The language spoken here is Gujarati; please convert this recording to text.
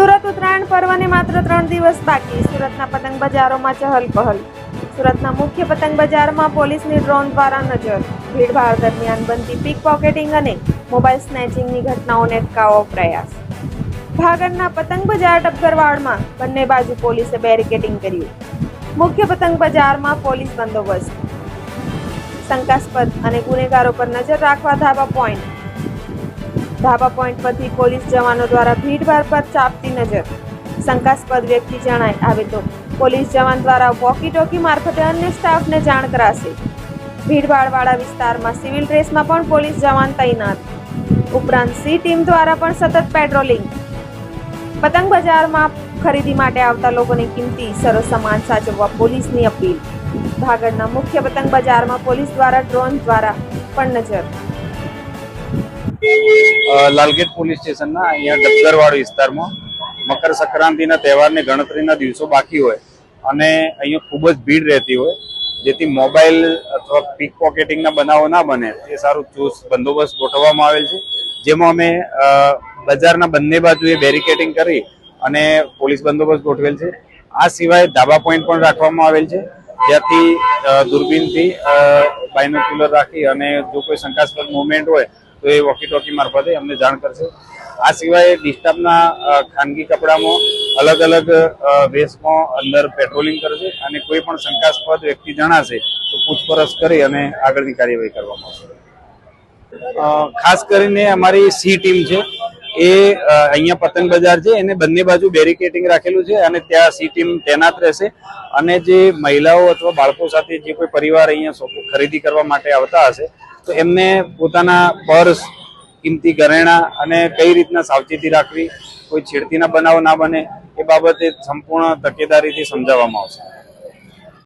સુરત ઉત્તરાયણ પર્વને માત્ર ત્રણ દિવસ બાકી. સુરતના પતંગ બજારોમાં ચહલ પહલ સુરતના મુખ્ય પતંગ બજારમાં પોલીસની ડ્રોન દ્વારા નજર. ભીડભાડ દરમિયાન બનતી પીક પોકેટિંગ અને મોબાઈલ સ્નેચિંગની ઘટનાઓને અટકાવવા પ્રયાસ. ભાગળના પતંગ બજાર ટપકરવાડમાં બંને બાજુ પોલીસે બેરિકેડિંગ કર્યું. મુખ્ય પતંગ બજારમાં પોલીસ બંદોબસ્ત. શંકાસ્પદ અને ગુનેગારો પર નજર રાખવા ધાબા પોઈન્ટ. ધાબા પોઈન્ટ પરથી પોલીસ જવાનો દ્વારા ભીડભાડ પર ચાપતી નજર શંકાસ્પદ વ્યક્તિ જણાય આવે તો પોલીસ જવાન દ્વારા વોકી ટોકી મારફતે અન્ય સ્ટાફને જાણ કરાશે. ભીડભાડવાળા વિસ્તારમાં સિવિલ ડ્રેસમાં પણ પોલીસ જવાન તૈનાત. ઉપરાંત સી ટીમ દ્વારા પણ સતત પેટ્રોલિંગ. પતંગ બજારમાં ખરીદી માટે આવતા લોકોને કિંમતી સરસ સામાન સાચવવા પોલીસની અપીલ. ભાગળના મુખ્ય પતંગ બજારમાં પોલીસ દ્વારા ડ્રોન દ્વારા પણ નજર લાલગેટ પોલીસ સ્ટેશનના અહીંયા ડબગરવાડ વિસ્તારમાં મકર સંક્રાંતિના તહેવારની ગણતરીના દિવસો બાકી હોય અને અહીંયા ખૂબ જ ભીડ રહેતી હોય, જેથી મોબાઈલ અથવા પીક પોકેટિંગના બનાવો ના બને, એ સારું ચુસ્ત બંદોબસ્ત ગોઠવવામાં આવેલ છે. જેમાં અમે બજારના બંને બાજુએ બેરિકેટિંગ કરી અને પોલીસ બંદોબસ્ત ગોઠવેલ છે. આ સિવાય ધાબા પોઈન્ટ પણ રાખવામાં આવેલ છે, જ્યાંથી દૂરબીનથી બાયનોક્યુલર રાખી અને જો કોઈ શંકાસ્પદ મુવમેન્ટ હોય તો એ વોકી ટોકી મારફતે અમને જાણ કરશે. આ સિવાય ડિસ્ટર્બના ખાનગી કપડામાં અલગ અલગ વેશમાં અંદર પેટ્રોલિંગ કરશે અને કોઈ પણ શંકાસ્પદ વ્યક્તિ જણાશે તો પૂછપરછ કરી અને આગળની કાર્યવાહી કરવામાં આવશે. ખાસ કરીને અમારી સી ટીમ છે, એ અહીંયા પતંગ બજાર છે, એને બંને બાજુ બેરિકેટિંગ રાખેલું છે અને ત્યાં સી ટીમ તૈનાત રહેશે અને જે મહિલાઓ અથવા બાળકો સાથે જે કોઈ પરિવાર અહીંયા ખરીદી કરવા માટે આવતા હશે તો એમને પોતાના પર્સ, કિંમતી ઘરેણાં અને કઈ રીતના સાવચેતી રાખવી, કોઈ છેડતીના બનાવ ના બને, એ બાબતે સંપૂર્ણ તકેદારીથી સમજાવવામાં આવશે.